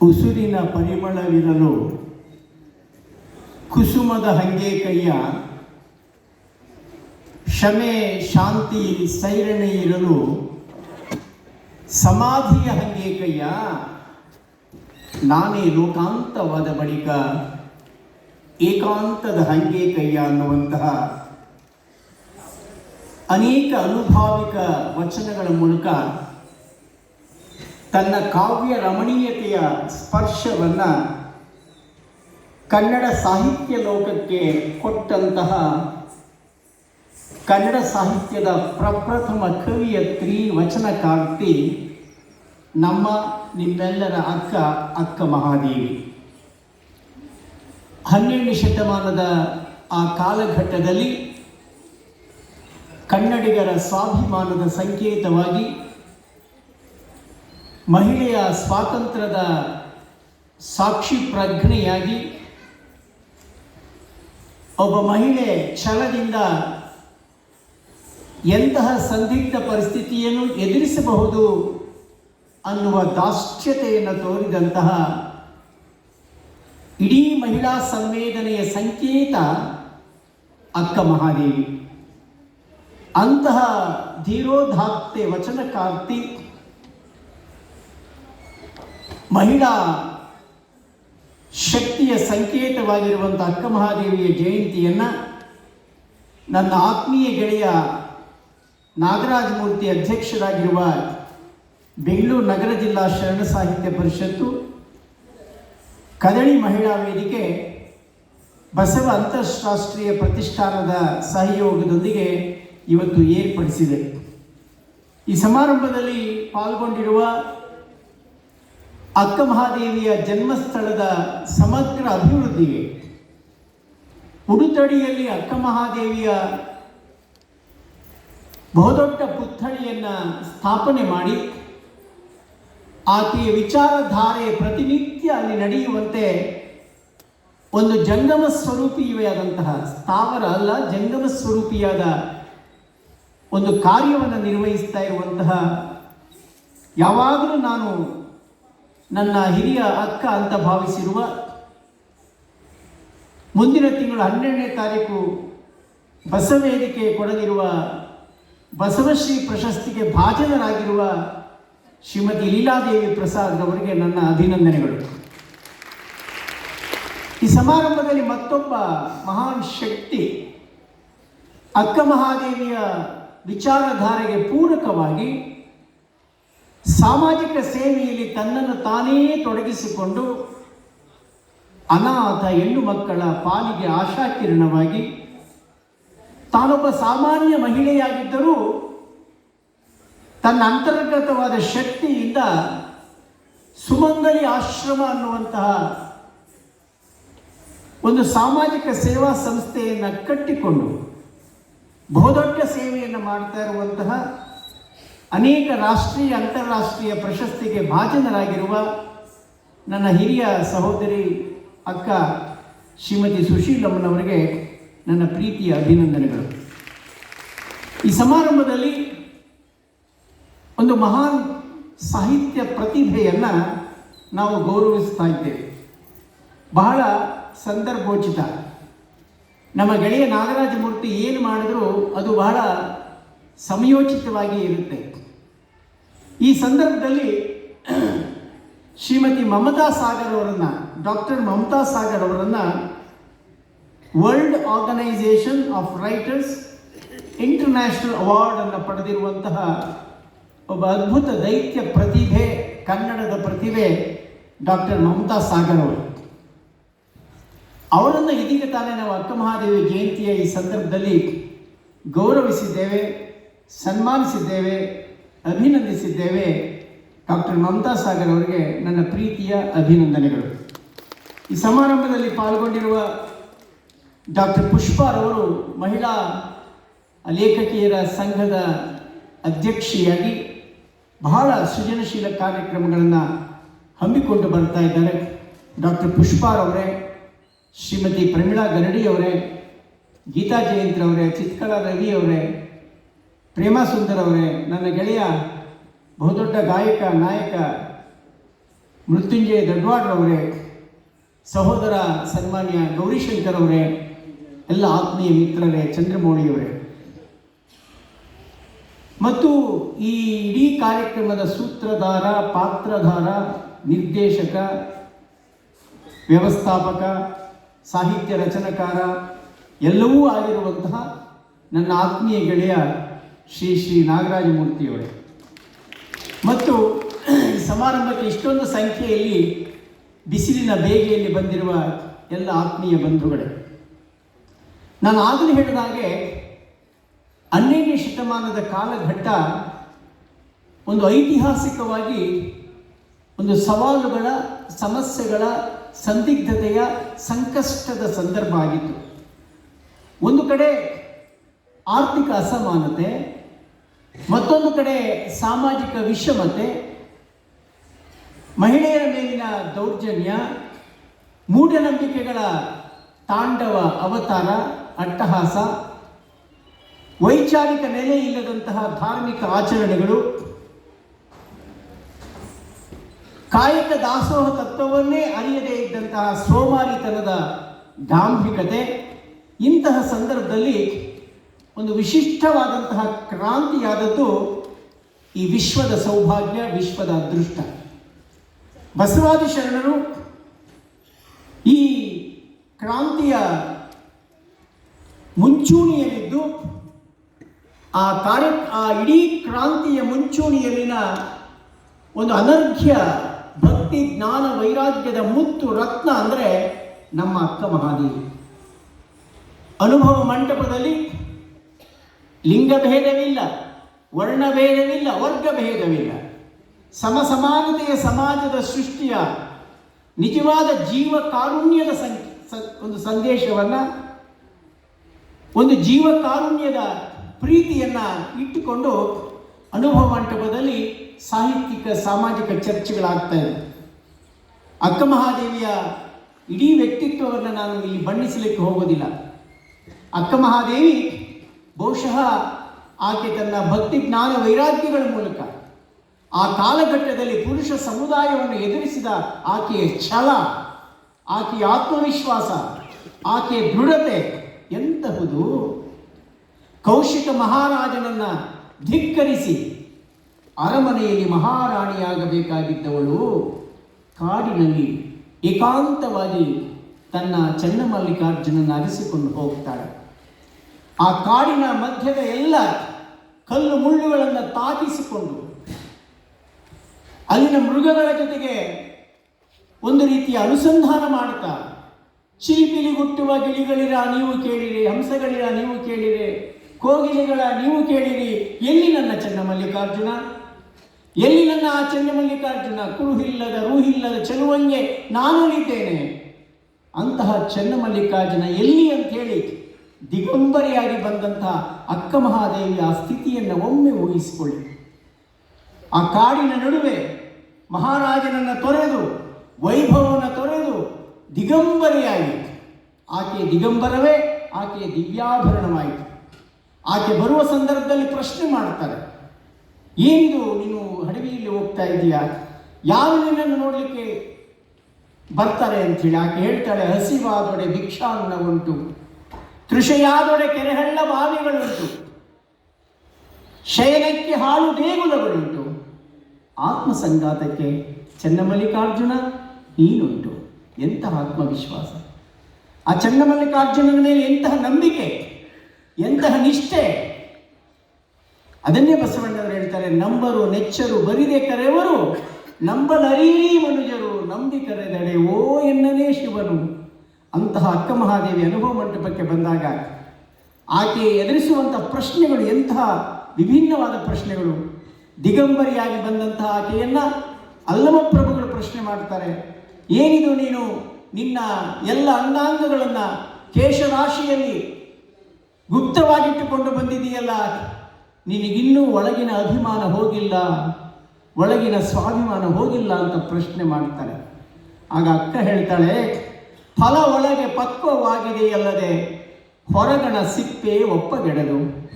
ಉಸುರಿನ ಪರಿಮಳವಿರಲು ಕುಸುಮದ ಹಂಗೆ ಕೈಯ ಕ್ಷಮೆ, ಶಾಂತಿ, ಸೈರಣೆ ಇರಲು ಸಮಾಧಿಯ ಹಂಗೆ ಕೈಯ ನಾನೇ ಲೋಕಾಂತವಾದ ಬಳಿಕ ಏಕಾಂತದ ಹಂಗೆ ಕೈಯ ಅನ್ನುವಂತಹ ಅನೇಕ ಅನುಭಾವಿಕ ವಚನಗಳ ಮೂಲಕ ತನ್ನ ಕಾವ್ಯ ರಮಣೀಯತೆಯ ಸ್ಪರ್ಶವನ್ನು ಕನ್ನಡ ಸಾಹಿತ್ಯ ಲೋಕಕ್ಕೆ ಕೊಟ್ಟಂತಹ ಕನ್ನಡ ಸಾಹಿತ್ಯದ ಪ್ರಪ್ರಥಮ ಕವಿಯತ್ರಿ ವಚನಕಾರ್ತಿ ನಮ್ಮ ನಿಮ್ಮೆಲ್ಲರ ಅಕ್ಕ ಅಕ್ಕ ಮಹಾದೇವಿ. ಹನ್ನೆರಡನೇ ಶತಮಾನದ ಆ ಕಾಲಘಟ್ಟದಲ್ಲಿ ಕನ್ನಡಿಗರ ಸ್ವಾಭಿಮಾನದ ಸಂಕೇತವಾಗಿ ಮಹಿಳೆಯ ಸ್ವಾತಂತ್ರ್ಯದ ಸಾಕ್ಷಿ ಪ್ರಜ್ಞೆಯಾಗಿ ಒಬ್ಬ ಮಹಿಳೆ ಛಲದಿಂದ ಎಂತಹ ಸಂದಿಗ್ಧ ಪರಿಸ್ಥಿತಿಯನ್ನು ಎದುರಿಸಬಹುದು ಅನ್ನುವ ದಾಷ್ಟ್ಯತೆಯನ್ನು ತೋರಿದಂತಹ ಇಡೀ ಮಹಿಳಾ ಸಂವೇದನೆಯ ಸಂಕೇತ ಅಕ್ಕ ಮಹಾದೇವಿ. ಅಂತಹ ಧೀರೋದಾತ್ತೆ ವಚನಕಾರ್ತಿ ಮಹಿಳಾ ಶಕ್ತಿಯ ಸಂಕೇತವಾಗಿರುವಂಥ ಅಕ್ಕ ಮಹಾದೇವಿಯ ಜಯಂತಿಯನ್ನು ನನ್ನ ಆತ್ಮೀಯ ಗೆಳೆಯ ನಾಗರಾಜ ಮೂರ್ತಿ ಅಧ್ಯಕ್ಷರಾಗಿರುವ ಬೆಂಗಳೂರು ನಗರ ಜಿಲ್ಲಾ ಶರಣ ಸಾಹಿತ್ಯ ಪರಿಷತ್ತು, ಕದಳಿ ಮಹಿಳಾ ವೇದಿಕೆ, ಬಸವ ಅಂತಾರಾಷ್ಟ್ರೀಯ ಪ್ರತಿಷ್ಠಾನದ ಸಹಯೋಗದೊಂದಿಗೆ ಇವತ್ತು ಏರ್ಪಡಿಸಿದೆ. ಈ ಸಮಾರಂಭದಲ್ಲಿ ಪಾಲ್ಗೊಂಡಿರುವ ಅಕ್ಕ ಮಹಾದೇವಿಯ ಜನ್ಮಸ್ಥಳದ ಸಮಗ್ರ ಅಭಿವೃದ್ಧಿಗೆ ಉಡುತಡಿಯಲ್ಲಿ ಅಕ್ಕ ಮಹಾದೇವಿಯ ಬಹುದೊಡ್ಡ ಪುತ್ಥಳಿಯನ್ನು ಸ್ಥಾಪನೆ ಮಾಡಿ ಆಕೆಯ ವಿಚಾರಧಾರೆ ಪ್ರತಿನಿತ್ಯ ಅಲ್ಲಿ ನಡೆಯುವಂತೆ ಒಂದು ಜಂಗಮ ಸ್ವರೂಪಿಯಾದಂತಹ ಸ್ಥಾವರ ಅಲ್ಲ, ಜಂಗಮ ಸ್ವರೂಪಿಯಾದ ಒಂದು ಕಾರ್ಯವನ್ನು ನಿರ್ವಹಿಸ್ತಾ ಇರುವಂತಹ ಯಾವಾಗಲೂ ನಾನು ನನ್ನ ಹಿರಿಯ ಅಕ್ಕ ಅಂತ ಭಾವಿಸಿರುವ ಮುಂದಿನ ತಿಂಗಳು ಹನ್ನೆರಡನೇ ತಾರೀಕು ಬಸವೇದಿಕೆ ಕೊಡಲಿರುವ ಬಸವಶ್ರೀ ಪ್ರಶಸ್ತಿಗೆ ಭಾಜನರಾಗಿರುವ ಶ್ರೀಮತಿ ಲೀಲಾದೇವಿ ಪ್ರಸಾದ್ ಅವರಿಗೆ ನನ್ನ ಅಭಿನಂದನೆಗಳು. ಈ ಸಮಾರಂಭದಲ್ಲಿ ಮತ್ತೊಬ್ಬ ಮಹಾನ್ ಶಕ್ತಿ ಅಕ್ಕ ಮಹಾದೇವಿಯ ವಿಚಾರಧಾರೆಗೆ ಪೂರಕವಾಗಿ ಸಾಮಾಜಿಕ ಸೇವೆಯಲ್ಲಿ ತನ್ನನ್ನು ತಾನೇ ತೊಡಗಿಸಿಕೊಂಡು ಅನಾಥ ಹೆಣ್ಣು ಮಕ್ಕಳ ಪಾಲಿಗೆ ಆಶಾಕಿರಣವಾಗಿ ತಾನೊಬ್ಬ ಸಾಮಾನ್ಯ ಮಹಿಳೆಯಾಗಿದ್ದರೂ ತನ್ನ ಅಂತರ್ಗತವಾದ ಶಕ್ತಿಯಿಂದ ಸುಮಂಗಲಿ ಆಶ್ರಮ ಅನ್ನುವಂತಹ ಒಂದು ಸಾಮಾಜಿಕ ಸೇವಾ ಸಂಸ್ಥೆಯನ್ನು ಕಟ್ಟಿಕೊಂಡು ಬಹುದೊಡ್ಡ ಸೇವೆಯನ್ನು ಮಾಡ್ತಾ ಇರುವಂತಹ ಅನೇಕ ರಾಷ್ಟ್ರೀಯ, ಅಂತಾರಾಷ್ಟ್ರೀಯ ಪ್ರಶಸ್ತಿಗೆ ಭಾಜನರಾಗಿರುವ ನನ್ನ ಹಿರಿಯ ಸಹೋದರಿ ಅಕ್ಕ ಶ್ರೀಮತಿ ಸುಶೀಲಮ್ಮನವರಿಗೆ ನನ್ನ ಪ್ರೀತಿಯ ಅಭಿನಂದನೆಗಳು. ಈ ಸಮಾರಂಭದಲ್ಲಿ ಒಂದು ಮಹಾನ್ ಸಾಹಿತ್ಯ ಪ್ರತಿಭೆಯನ್ನು ನಾವು ಗೌರವಿಸ್ತಾ ಇದ್ದೇವೆ. ಬಹಳ ಸಂದರ್ಭೋಚಿತ. ನಮ್ಮ ಗೆಳೆಯ ನಾಗರಾಜ ಮೂರ್ತಿ ಏನು ಮಾಡಿದರೂ ಅದು ಬಹಳ ಸಮಯೋಚಿತವಾಗಿ ಇರುತ್ತೆ. ಈ ಸಂದರ್ಭದಲ್ಲಿ ಶ್ರೀಮತಿ ಮಮತಾ ಸಾಗರ್ ಅವರನ್ನು, ಡಾಕ್ಟರ್ ಮಮತಾ ಸಾಗರ್ ಅವರನ್ನು world organisation of writers international ಅವಾರ್ಡನ್ನು ಪಡೆದಿರುವಂತಹ ಒಬ್ಬ ಅದ್ಭುತ ದೈತ್ಯ ಪ್ರತಿಭೆ, ಕನ್ನಡದ ಪ್ರತಿಭೆ ಡಾಕ್ಟರ್ ಮಮತಾ ಸಾಗರ್ ಅವರು. ಅವರನ್ನು ಇದೀಗ ತಾನೇ ನಾವು ಅಕ್ಕಮಹಾದೇವಿ ಜಯಂತಿಯ ಈ ಸಂದರ್ಭದಲ್ಲಿ ಗೌರವಿಸಿದ್ದೇವೆ, ಸನ್ಮಾನಿಸಿದ್ದೇವೆ. ಅಭಿನಂದಿಸಿದ್ದೇವೆ ಡಾಕ್ಟರ್ ಮಮತಾ ಸಾಗರ್ ಅವರಿಗೆ ನನ್ನ ಪ್ರೀತಿಯ ಅಭಿನಂದನೆಗಳು. ಈ ಸಮಾರಂಭದಲ್ಲಿ ಪಾಲ್ಗೊಂಡಿರುವ ಡಾಕ್ಟರ್ ಪುಷ್ಪಾರವರು ಮಹಿಳಾ ಲೇಖಕಿಯರ ಸಂಘದ ಅಧ್ಯಕ್ಷೆಯಾಗಿ ಬಹಳ ಸೃಜನಶೀಲ ಕಾರ್ಯಕ್ರಮಗಳನ್ನು ಹಮ್ಮಿಕೊಂಡು ಬರ್ತಾ ಇದ್ದಾರೆ ಡಾಕ್ಟರ್ ಪುಷ್ಪಾರವರೇ ಶ್ರೀಮತಿ ಪ್ರಮೀಳಾ ಗರಡಿಯವರೇ ಗೀತಾ ಜಯಂತ್ ಅವರೇ, ಚಿತ್ಕಲಾ ರವಿ ಅವರೇ ಪ್ರೇಮಾ ಸುಂದರ್ ಅವರೇ, ನನ್ನ ಗೆಳೆಯ, ಬಹುದೊಡ್ಡ ಗಾಯಕ, ನಾಯಕ, ಮೃತ್ಯುಂಜಯ ದಡ್ವಾಡ್ರವರೇ ಸಹೋದರ ಸನ್ಮಾನ್ಯ ಗೌರಿಶಂಕರ್ ಅವರೇ, ಎಲ್ಲ ಆತ್ಮೀಯ ಮಿತ್ರರೇ ಚಂದ್ರಮೌಳಿಯವರೇ ಮತ್ತು ಈ ಇಡೀ ಕಾರ್ಯಕ್ರಮದ ಸೂತ್ರಧಾರ, ಪಾತ್ರಧಾರ, ನಿರ್ದೇಶಕ, ವ್ಯವಸ್ಥಾಪಕ, ಸಾಹಿತ್ಯ ರಚನಕಾರ, ಎಲ್ಲವೂ ಆಗಿರುವಂತಹ ನನ್ನ ಆತ್ಮೀಯ ಗೆಳೆಯ ಶ್ರೀ ಶ್ರೀ ನಾಗರಾಜಮೂರ್ತಿಯವರೇ. ಮತ್ತು ಈ ಸಮಾರಂಭಕ್ಕೆ ಇಷ್ಟೊಂದು ಸಂಖ್ಯೆಯಲ್ಲಿ ಬಿಸಿಲಿನ ಬೇಗೆಯಲ್ಲಿ ಬಂದಿರುವ ಎಲ್ಲ ಆತ್ಮೀಯ ಬಂಧುಗಳೇ. ನಾನು ಆಗಲೇ ಹೇಳಿದ ಹಾಗೆ ಹನ್ನೆರಡನೇ ಶತಮಾನದ ಕಾಲಘಟ್ಟ ಒಂದು ಐತಿಹಾಸಿಕವಾಗಿ ಒಂದು ಸವಾಲುಗಳ, ಸಮಸ್ಯೆಗಳ, ಸಂದಿಗ್ಧತೆಯ ಸಂಕಷ್ಟದ ಸಂದರ್ಭ ಆಗಿತ್ತು. ಒಂದು ಕಡೆ ಆರ್ಥಿಕ ಅಸಮಾನತೆ ಮತ್ತೊಂದು ಕಡೆ ಸಾಮಾಜಿಕ ವಿಷಮತೆ ಮಹಿಳೆಯರ ಮೇಲಿನ ದೌರ್ಜನ್ಯ, ಮೂಢನಂಬಿಕೆಗಳ ತಾಂಡವ ಅವತಾರ, ಅಟ್ಟಹಾಸ, ವೈಚಾರಿಕ ನೆಲೆ ಇಲ್ಲದಂತಹ ಧಾರ್ಮಿಕ ಆಚರಣೆಗಳು, ಕಾಯಕ ದಾಸೋಹ ತತ್ವವನ್ನೇ ಅರಿಯದೇ ಇದ್ದಂತಹ ಸೋಮಾರಿತನದ ದಾಂಭಿಕತೆ ಇಂತಹ ಸಂದರ್ಭದಲ್ಲಿ ಒಂದು ವಿಶಿಷ್ಟವಾದಂತಹ ಕ್ರಾಂತಿಯಾದದ್ದು ಈ ವಿಶ್ವದ ಸೌಭಾಗ್ಯ, ವಿಶ್ವದ ಅದೃಷ್ಟ. ಬಸವಾದಿ ಶರಣರು ಈ ಕ್ರಾಂತಿಯ ಮುಂಚೂಣಿಯಲ್ಲಿದ್ದು, ಆ ಕಾರ್ಯ, ಆ ಇಡೀ ಕ್ರಾಂತಿಯ ಮುಂಚೂಣಿಯಲ್ಲಿನ ಒಂದು ಅನರ್ಘ್ಯ ಭಕ್ತಿ, ಜ್ಞಾನ, ವೈರಾಗ್ಯದ ಮುತ್ತು ರತ್ನ ಅಂದರೆ ನಮ್ಮ ಅಕ್ಕ ಮಹಾದೇವಿ. ಅನುಭವ ಮಂಟಪದಲ್ಲಿ ಲಿಂಗಭೇದವಿಲ್ಲ ವರ್ಣಭೇದವಿಲ್ಲ ವರ್ಗ ಭೇದವಿಲ್ಲ. ಸಮಸಮಾನತೆಯ ಸಮಾಜದ ಸೃಷ್ಟಿಯ ನಿಜವಾದ ಜೀವ ಕಾರುಣ್ಯದ ಒಂದು ಸಂದೇಶವನ್ನು, ಒಂದು ಜೀವ ಕಾರುಣ್ಯದ ಪ್ರೀತಿಯನ್ನು ಇಟ್ಟುಕೊಂಡು ಅನುಭವ ಮಂಟಪದಲ್ಲಿ ಸಾಹಿತ್ಯಿಕ, ಸಾಮಾಜಿಕ ಚರ್ಚೆಗಳಾಗ್ತಾ ಇದೆ ಅಕ್ಕ ಮಹಾದೇವಿಯ ಇಡೀ ವ್ಯಕ್ತಿತ್ವವನ್ನು ನಾನು ಇಲ್ಲಿ ಬಣ್ಣಿಸಲಿಕ್ಕೆ ಹೋಗೋದಿಲ್ಲ. ಅಕ್ಕ ಮಹಾದೇವಿ ಬಹುಶಃ ಆಕೆ ತನ್ನ ಭಕ್ತಿ ಜ್ಞಾನ ವೈರಾಗ್ಯಗಳ ಮೂಲಕ ಆ ಕಾಲಘಟ್ಟದಲ್ಲಿ ಪುರುಷ ಸಮುದಾಯವನ್ನು ಎದುರಿಸಿದ ಆಕೆಯ ಛಲ, ಆಕೆಯ ಆತ್ಮವಿಶ್ವಾಸ, ಆಕೆಯ ದೃಢತೆ ಎಂತಹುದು? ಕೌಶಿಕ ಮಹಾರಾಜನನ್ನ ಧಿಕ್ಕರಿಸಿ ಅರಮನೆಯಲ್ಲಿ ಮಹಾರಾಣಿಯಾಗಬೇಕಾಗಿದ್ದವಳು ಕಾಡಿನಲ್ಲಿ ಏಕಾಂತವಾಗಿ ತನ್ನ ಚನ್ನಮಲ್ಲಿಕಾರ್ಜುನನ ಅರಿಸಿಕೊಂಡು ಹೋಗ್ತಾಳೆ. ಆ ಕಾಡಿನ ಮಧ್ಯದ ಎಲ್ಲ ಕಲ್ಲು ಮುಳ್ಳುಗಳನ್ನು ತಾಕಿಸಿಕೊಂಡು ಅಲ್ಲಿನ ಮೃಗಗಳ ಜೊತೆಗೆ ಒಂದು ರೀತಿಯ ಅನುಸಂಧಾನ ಮಾಡುತ್ತಾ ಚಿಲಿಪಿಲಿಗುಟ್ಟುವ ಗಿಳಿಗಳಿರ ನೀವು ಕೇಳಿರಿ, ಹಂಸಗಳಿರ ನೀವು ಕೇಳಿರಿ, ಕೋಗಿಲೆಗಳ ನೀವು ಕೇಳಿರಿ, ಎಲ್ಲಿ ನನ್ನ ಚನ್ನಮಲ್ಲಿಕಾರ್ಜುನ? ಎಲ್ಲಿ ನನ್ನ ಆ ಚನ್ನಮಲ್ಲಿಕಾರ್ಜುನ? ಕುರುಹಿಲ್ಲದ, ರೂಹಿಲ್ಲದ ಚೆಲುವಂಗೆ ನಾನಲ್ಲಿದ್ದೇನೆ. ಅಂತಹ ಚನ್ನಮಲ್ಲಿಕಾರ್ಜುನ ಎಲ್ಲಿ ಅಂತ ಹೇಳಿ ದಿಗಂಬರಿಯಾಗಿ ಬಂದಂತಹ ಅಕ್ಕ ಮಹಾದೇವಿಯ ಆ ಸ್ಥಿತಿಯನ್ನು ಒಮ್ಮೆ ಊಹಿಸಿಕೊಳ್ಳಿ. ಆ ಕಾಡಿನ ನಡುವೆ ಮಹಾರಾಜನನ್ನ ತೊರೆದು, ವೈಭವವನ್ನು ತೊರೆದು ದಿಗಂಬರಿಯಾಯಿತು ಆಕೆ ದಿಗಂಬರವೇ ಆಕೆಯ ದಿವ್ಯಾಭರಣವಾಯಿತು. ಆಕೆ ಬರುವ ಸಂದರ್ಭದಲ್ಲಿ ಪ್ರಶ್ನೆ ಮಾಡ್ತಾರೆ ಏನಿದು ನೀನು ಹಡವಿಯಲ್ಲಿ ಹೋಗ್ತಾ ಇದೀಯಾ? ಯಾರು ನಿನ್ನನ್ನು ನೋಡಲಿಕ್ಕೆ ಬರ್ತಾರೆ? ಅಂಥೇಳಿ ಆಕೆ ಹೇಳ್ತಾಳೆ, ಹಸಿವಾದೊಡೆ ಭಿಕ್ಷಾನ್ನ ಉಂಟು ತೃಷೆಯಾದೊಡೆ ಕೆರೆಹಳ್ಳ ಬಾವಿಗಳುಂಟು. ಶಯನಕ್ಕೆ ಹಾಳು ದೇಗುಲಗಳುಂಟು ಆತ್ಮಸಂಗಾತಕ್ಕೆ ಚನ್ನಮಲ್ಲಿಕಾರ್ಜುನ ನೀನುಂಟು. ಎಂತಹ ಆತ್ಮವಿಶ್ವಾಸ. ಆ ಚನ್ನಮಲ್ಲಿಕಾರ್ಜುನನ ಮೇಲೆ ಎಂತಹ ನಂಬಿಕೆ, ಎಂತಹ ನಿಷ್ಠೆ. ಅದನ್ನೇ ಬಸವಣ್ಣವರು ಹೇಳ್ತಾರೆ, ನಂಬರು ನೆಚ್ಚರು ಬರಿದೆ ಕರೆವರು, ನಂಬಲರೀರಿ ಮನುಜರು, ನಂಬಿ ಕರೆದಡೆ ಓ ಎನ್ನನೇ ಶಿವನು. ಅಂತಹ ಅಕ್ಕ ಮಹಾದೇವಿ ಅನುಭವ ಮಂಟಪಕ್ಕೆ ಬಂದಾಗ ಆಕೆ ಎದುರಿಸುವಂಥ ಪ್ರಶ್ನೆಗಳು ಎಂತಹ ವಿಭಿನ್ನವಾದ ಪ್ರಶ್ನೆಗಳು. ದಿಗಂಬರಿಯಾಗಿ ಬಂದಂತಹ ಆಕೆಯನ್ನು ಅಲ್ಲಮ ಪ್ರಭುಗಳು ಪ್ರಶ್ನೆ ಮಾಡ್ತಾರೆ. ಏನಿದು ನೀನು ನಿನ್ನ ಎಲ್ಲ ಅಂಗಾಂಗಗಳನ್ನು ಕೇಶರಾಶಿಯಲ್ಲಿ ಗುಪ್ತವಾಗಿಟ್ಟುಕೊಂಡು ಬಂದಿದೆಯಲ್ಲ ನಿನಗಿನ್ನೂ ಒಳಗಿನ ಅಭಿಮಾನ ಹೋಗಿಲ್ಲ, ಒಳಗಿನ ಸ್ವಾಭಿಮಾನ ಹೋಗಿಲ್ಲ ಅಂತ ಪ್ರಶ್ನೆ ಮಾಡ್ತಾರೆ. ಆಗ ಅಕ್ಕ ಹೇಳ್ತಾಳೆ ಫಲ ಒಳಗೆ ಪಕ್ವವಾಗಿದೆಯಲ್ಲದೆ ಹೊರಗಣ ಸಿಪ್ಪೆ ಒಪ್ಪಗೆಡದು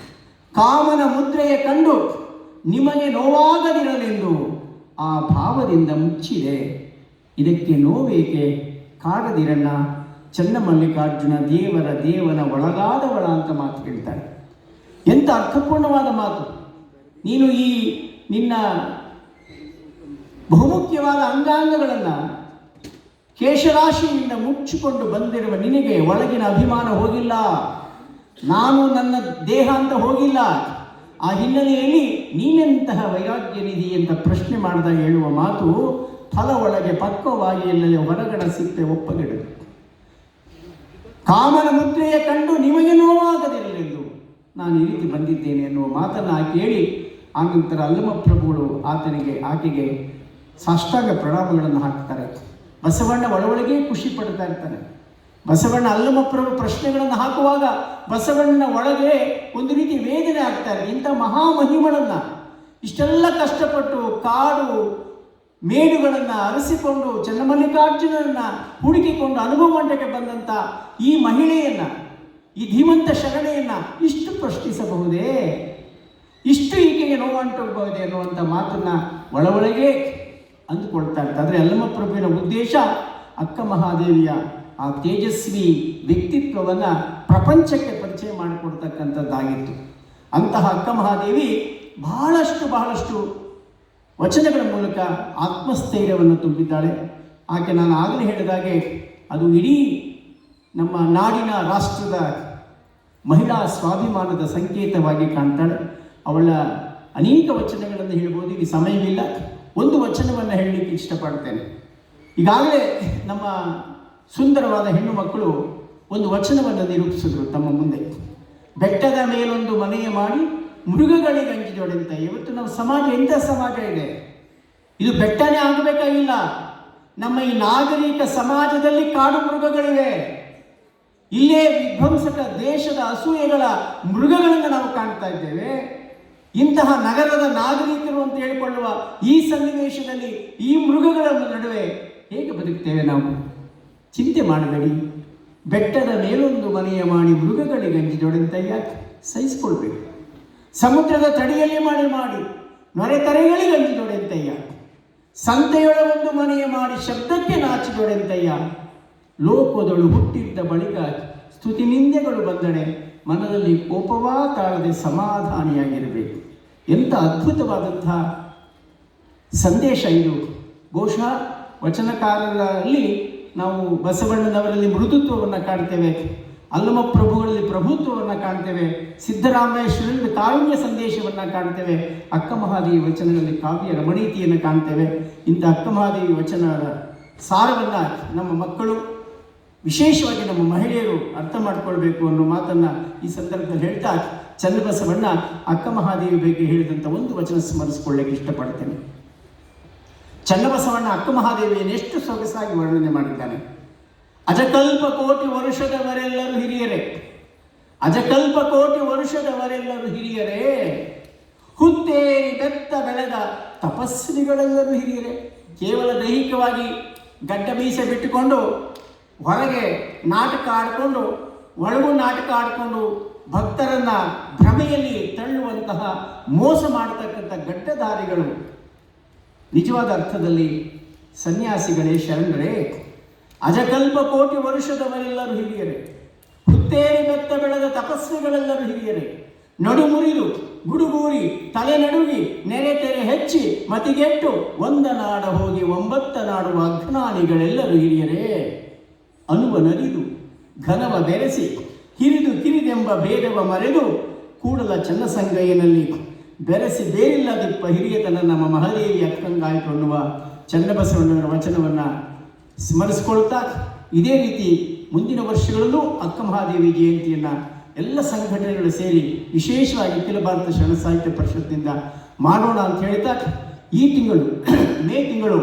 ಕಾಮನ ಮುದ್ರೆಯ ಕಂಡು ನಿಮಗೆ ನೋವಾಗದಿರಲೆಂದು ಆ ಭಾವದಿಂದ ಮುಚ್ಚಿದೆ. ಇದಕ್ಕೆ ನೋವೇಕೆ? ಕಾಗದಿರಣ್ಣ, ಚನ್ನಮಲ್ಲಿಕಾರ್ಜುನ ದೇವರ ದೇವನ ಒಳಗಾದವಳ ಅಂತ ಮಾತು ಹೇಳ್ತಾರೆ ಎಂಥ ಅರ್ಥಪೂರ್ಣವಾದ ಮಾತು? ನೀನು ಈ ನಿನ್ನ ಬಹುಮುಖ್ಯವಾದ ಅಂಗಾಂಗಗಳನ್ನು ಕೇಶರಾಶಿಯಿಂದ ಮುಚ್ಚಿಕೊಂಡು ಬಂದಿರುವ ನಿನಗೆ ಒಳಗಿನ ಅಭಿಮಾನ ಹೋಗಿಲ್ಲ. ನಾನು ನನ್ನ ದೇಹ ಅಂತ ಹೋಗಿಲ್ಲ. ಆ ಹಿನ್ನೆಲೆಯಲ್ಲಿ ನೀನೆಂತಹ ವೈರಾಗ್ಯ ನಿಧಿ ಅಂತ ಪ್ರಶ್ನೆ ಮಾಡಿದಾಗ ಹೇಳುವ ಮಾತು ಫಲ ಒಳಗೆ ಪಕ್ವವಾಗಿ ಎಲ್ಲದೆ ಹೊರಗಣ ಸಿಪ್ಪೆ ಒಪ್ಪಗಿಡದು ಕಾಮನ ಮುದ್ರೆಯ ಕಂಡು ನಿಮಗೆ ನೋವಾಗದಿರಲೆಂದು ನಾನು ಈ ರೀತಿ ಬಂದಿದ್ದೇನೆ ಎನ್ನುವ ಮಾತನ್ನು ಕೇಳಿ ಆನಂತರ ಅಲ್ಲಮ ಪ್ರಭುಗಳು ಆತನಿಗೆ, ಆಕೆಗೆ ಸಾಷ್ಟಾಂಗ ಪ್ರಣಾಮಗಳನ್ನು ಹಾಕ್ತಾರೆ ಬಸವಣ್ಣ ಒಳಗೊಳಗೆ ಖುಷಿ ಪಡ್ತಾ ಇರ್ತಾನೆ. ಬಸವಣ್ಣ ಅಲ್ಲಮಪ್ರಭು ಪ್ರಶ್ನೆಗಳನ್ನು ಹಾಕುವಾಗ ಬಸವಣ್ಣನ ಒಳಗೆ ಒಂದು ರೀತಿ ವೇದನೆ ಆಗ್ತಾರೆ ಇಂಥ ಮಹಾಮಹಿಮಳನ್ನು ಇಷ್ಟೆಲ್ಲ ಕಷ್ಟಪಟ್ಟು ಕಾಡು ಮೇಡುಗಳನ್ನು ಅರಸಿಕೊಂಡು ಚನ್ನಮಲ್ಲಿಕಾರ್ಜುನನ್ನ ಹುಡುಕಿಕೊಂಡು ಅನುಭವ ಮಂಟಕ್ಕೆ ಬಂದಂಥ ಈ ಮಹಿಳೆಯನ್ನು, ಈ ಧೀಮಂತ ಶರಣೆಯನ್ನ ಇಷ್ಟು ಪ್ರಶ್ನಿಸಬಹುದೇ? ಇಷ್ಟು ಈಕೆಗೆ ನೋವಂಟಬಹುದೇ ಅನ್ನುವಂಥ ಮಾತನ್ನ ಒಳ ಒಳಗೆ ಅಂದುಕೊಳ್ತಾ ಇರ್ತಾರೆ. ಆದರೆ ಅಲ್ಲಮ ಪ್ರಭುವಿನ ಉದ್ದೇಶ ಅಕ್ಕ ಮಹಾದೇವಿಯ ಆ ತೇಜಸ್ವಿ ವ್ಯಕ್ತಿತ್ವವನ್ನು ಪ್ರಪಂಚಕ್ಕೆ ಪರಿಚಯ ಮಾಡಿಕೊಡ್ತಕ್ಕಂಥದ್ದಾಗಿತ್ತು. ಅಂತಹ ಅಕ್ಕ ಮಹಾದೇವಿ ಬಹಳಷ್ಟು ಬಹಳಷ್ಟು ವಚನಗಳ ಮೂಲಕ ಆತ್ಮಸ್ಥೈರ್ಯವನ್ನು ತುಂಬಿದ್ದಾಳೆ. ಆಕೆ ನಾನು ಆಗಲೇ ಹೇಳಿದಾಗೆ ಅದು ಇಡೀ ನಮ್ಮ ನಾಡಿನ ರಾಷ್ಟ್ರದ ಮಹಿಳಾ ಸ್ವಾಭಿಮಾನದ ಸಂಕೇತವಾಗಿ ಕಾಣ್ತಾಳೆ. ಅವಳ ಅನೇಕ ವಚನಗಳನ್ನು ಹೇಳ್ಬೋದು, ಇಲ್ಲಿ ಸಮಯವಿಲ್ಲ. ಒಂದು ವಚನವನ್ನು ಹೇಳಲಿಕ್ಕೆ ಇಷ್ಟಪಡ್ತೇನೆ. ಈಗಾಗಲೇ ನಮ್ಮ ಸುಂದರವಾದ ಹೆಣ್ಣು ಮಕ್ಕಳು ಒಂದು ವಚನವನ್ನು ನಿರೂಪಿಸಿದ್ರು ತಮ್ಮ ಮುಂದೆ. ಬೆಟ್ಟದ ಮೇಲೊಂದು ಮನೆಯ ಮಾಡಿ ಮೃಗಗಳಿಗೆ ಅಂಜಿದೊಡೆಂತ ಇವತ್ತು ನಮ್ಮ ಸಮಾಜ ಎಂಥ ಸಮಾಜ ಇದೆ? ಇದು ಬೆಟ್ಟನೇ ಆಗಬೇಕಾಗಿಲ್ಲ. ನಮ್ಮ ಈ ನಾಗರಿಕ ಸಮಾಜದಲ್ಲಿ ಕಾಡು ಮೃಗಗಳಿವೆ. ಇಲ್ಲೇ ವಿಧ್ವಂಸಕ ದೇಶದ ಅಸೂಯೆಗಳ ಮೃಗಗಳನ್ನು ನಾವು ಕಾಣ್ತಾ ಇದ್ದೇವೆ. ಇಂತಹ ನಗರದ ನಾಗರಿಕರು ಅಂತ ಹೇಳಿಕೊಳ್ಳುವ ಈ ಸನ್ನಿವೇಶದಲ್ಲಿ ಈ ಮೃಗಗಳ ನಡುವೆ ಹೇಗೆ ಬದುಕ್ತೇವೆ ನಾವು? ಚಿಂತೆ ಮಾಡಬೇಡಿ. ಬೆಟ್ಟದ ಮೇಲೊಂದು ಮನೆಯ ಮಾಡಿ ಮೃಗಗಳಿಗೆ ಅಂಜಿದೊಡೆಂತ ಯಾಕೆ ಸಹಿಸಿಕೊಳ್ಬೇಕು. ಸಮುದ್ರದ ತಡಿಯಲ್ಲಿ ಮಾಡಿ ಮಾಡಿ ನೊರೆತರೆಗಳಿಗೆ ಅಂಜಿದೊಡೆಂತಯ್ಯ ಸಂತೆಯೊಳ ಒಂದು ಮನೆಯ ಮಾಡಿ ಶಬ್ದಕ್ಕೆ ನಾಚಿದೊಡೆಂತಯ್ಯ ಲೋಕದಳು ಹುಟ್ಟಿದ್ದ ಬಳಿಕ ಸ್ತುತಿ ನಿಂದೆಗಳು ಬಂದಡೆ ಮನದಲ್ಲಿ ಕೋಪವಾ ತಾಳದೆ ಸಮಾಧಾನಿಯಾಗಿರಬೇಕು. ಎಂಥ ಅದ್ಭುತವಾದಂಥ ಸಂದೇಶ ಇದು. ಬಹುಶಃ ವಚನಕಾರರಲ್ಲಿ ನಾವು ಬಸವಣ್ಣನವರಲ್ಲಿ ಮೃದುತ್ವವನ್ನು ಕಾಣ್ತೇವೆ ಅಲ್ಲಮ ಪ್ರಭುಗಳಲ್ಲಿ ಪ್ರಭುತ್ವವನ್ನು ಕಾಣ್ತೇವೆ ಸಿದ್ದರಾಮೇಶ್ವರಲ್ಲಿ ಕಾವ್ಯ ಸಂದೇಶವನ್ನು ಕಾಣ್ತೇವೆ, ಅಕ್ಕ ಮಹಾದೇವಿ ವಚನಗಳಲ್ಲಿ ಕಾವ್ಯ ರಮಣೀತಿಯನ್ನು ಕಾಣ್ತೇವೆ. ಇಂಥ ಅಕ್ಕ ಮಹಾದೇವಿ ವಚನದ ಸಾರವನ್ನು ನಮ್ಮ ಮಕ್ಕಳು, ವಿಶೇಷವಾಗಿ ನಮ್ಮ ಮಹಿಳೆಯರು ಅರ್ಥ ಮಾಡಿಕೊಳ್ಬೇಕು ಅನ್ನೋ ಮಾತನ್ನು ಈ ಸಂದರ್ಭದಲ್ಲಿ ಹೇಳ್ತಾ ಚನ್ನಬಸವಣ್ಣ ಅಕ್ಕ ಮಹಾದೇವಿ ಬಗ್ಗೆ ಹೇಳಿದಂಥ ಒಂದು ವಚನ ಸ್ಮರಿಸಿಕೊಳ್ಳಕ್ಕೆ ಇಷ್ಟಪಡ್ತೇನೆ. ಚನ್ನಬಸವಣ್ಣ ಅಕ್ಕ ಮಹಾದೇವಿಯನ್ನು ಎಷ್ಟು ಸೊಗಸಾಗಿ ವರ್ಣನೆ ಮಾಡಿದ್ದಾನೆ. ಅಜಕಲ್ಪ ಕೋಟಿ ವರುಷದವರೆಲ್ಲರೂ ಹಿರಿಯರೇ. ಅಜಕಲ್ಪ ಕೋಟಿ ವರುಷದವರೆಲ್ಲರೂ ಹಿರಿಯರೇ. ಹುತ್ತೇರಿ ಬೆತ್ತ ಬೆಳೆದ ತಪಸ್ವಿಗಳೆಲ್ಲರೂ ಹಿರಿಯರೇ. ಕೇವಲ ದೈಹಿಕವಾಗಿ ಗಡ್ಡ ಮೀಸೆ ಬಿಟ್ಟುಕೊಂಡು ಹೊರಗೆ ನಾಟಕ ಆಡಿಕೊಂಡು ಒಳಗೂ ನಾಟಕ ಆಡಿಕೊಂಡು ಭಕ್ತರನ್ನ ಭ್ರಮೆಯಲ್ಲಿ ತಳ್ಳುವಂತಹ ಮೋಸ ಮಾಡತಕ್ಕಂಥ ಗಡ್ಡಧಾರಿಗಳು ನಿಜವಾದ ಅರ್ಥದಲ್ಲಿ ಸನ್ಯಾಸಿಗಳೇ ಶರಣರೇ, ಅಜಕಲ್ಪ ಕೋಟಿ ವರುಷದವರೆಲ್ಲರೂ ಹಿರಿಯರೇ, ಹುತ್ತೇರಿ ಬೆತ್ತ ಬೆಳೆದ ತಪಸ್ವಿಗಳೆಲ್ಲರೂ ಹಿರಿಯರೇ ನಡುಮುರಿದು ಗುಡುಗೂರಿ, ತಲೆ ನಡುಗಿ, ನೆರೆ ತೆರೆ ಹೆಚ್ಚಿ, ಮತಿಗೆಟ್ಟು, ಒಂದ ನಾಡ ಹೋಗಿ ಒಂಬತ್ತ ನಾಡುವ ಅಜ್ಞಾನಿಗಳೆಲ್ಲರೂ ಹಿರಿಯರೇ ಅನುವ ನರಿದು ಘನವ ಬೆರೆಸಿ ಹಿರಿದು ಕಿರಿದೆಂಬ ಭೇದವ ಮರೆದು ಕೂಡಲ ಚನ್ನಸಂಗಯ್ಯನಲ್ಲಿ ಬೆರೆಸಿ ಬೇರಿಲ್ಲದಿಪ್ಪ ಹಿರಿಯತನ ನಮ್ಮ ಮಹಾದೇವಿ ಅಕ್ಕಂಗಾಯಿತು ಅನ್ನುವ ಚನ್ನಬಸವಣ್ಣವರ ವಚನವನ್ನು ಸ್ಮರಿಸಿಕೊಳ್ತಾ ಇದೇ ರೀತಿ ಮುಂದಿನ ವರ್ಷಗಳಲ್ಲೂ ಅಕ್ಕ ಮಹಾದೇವಿ ಜಯಂತಿಯನ್ನು ಎಲ್ಲ ಸಂಘಟನೆಗಳು ಸೇರಿ ವಿಶೇಷವಾಗಿ ಅಖಿಲ ಭಾರತ ಶರಣ ಸಾಹಿತ್ಯ ಪರಿಷತ್ನಿಂದ ಮಾಡೋಣ ಅಂತ ಹೇಳ್ತಾ ಈ ತಿಂಗಳು, ಮೇ ತಿಂಗಳು